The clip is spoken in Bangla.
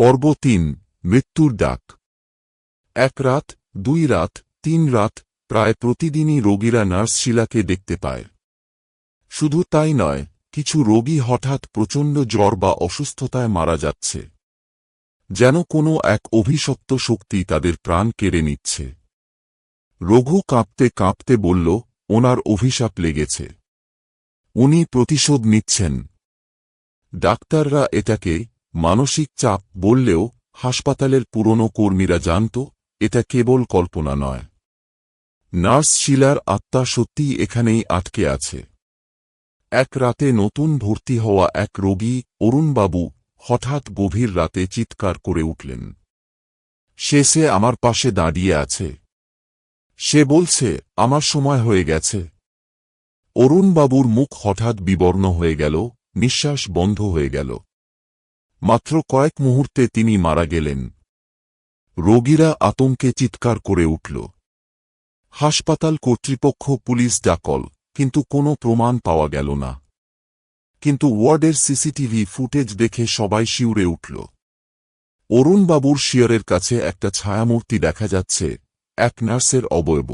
পর্ব তিন, মৃত্যুর ডাক। এক রাত, দুই রাত, তিন রাত, প্রায় প্রতিদিনই রোগীরা নার্স শিলাকে দেখতে পায়। শুধু তাই নয়, কিছু রোগী হঠাৎ প্রচণ্ড জ্বর বা অসুস্থতায় মারা যাচ্ছে। যেন কোনো এক অভিশপ্ত শক্তি তাদের প্রাণ কেড়ে নিচ্ছে। রঘু কাঁপতে কাঁপতে বলল, ওনার অভিশাপ লেগেছে। উনি প্রতিশোধ নিচ্ছেন। ডাক্তাররা এটাকে মানসিক চাপ বললেও হাসপাতালের পুরনো কর্মীরা জানত, এটা কেবল কল্পনা নয়। নার্স শিলার আত্মা সত্যিই এখানেই আটকে আছে। এক রাতে নতুন ভর্তি হওয়া এক রোগী অরুণবাবু হঠাৎ গভীর রাতে চিৎকার করে উঠলেন। সে আমার পাশে দাঁড়িয়ে আছে। সে বলছে, আমার সময় হয়ে গেছে। অরুণবাবুর মুখ হঠাৎ বিবর্ণ হয়ে গেল, নিঃশ্বাস বন্ধ হয়ে গেল। মাত্র কয়েক মুহূর্তে তিনি মারা গেলেন। রোগীরা আতঙ্কে চিৎকার করে উঠল। হাসপাতাল কর্তৃপক্ষ পুলিশ ডাকল, কিন্তু কোনো প্রমাণ পাওয়া গেল না। কিন্তু ওয়ার্ডের সিসিটিভি ফুটেজ দেখে সবাই শিউরে উঠল। অরুণবাবুর শিয়রের কাছে একটা ছায়ামূর্তি দেখা যাচ্ছে, এক নার্সের অবয়ব।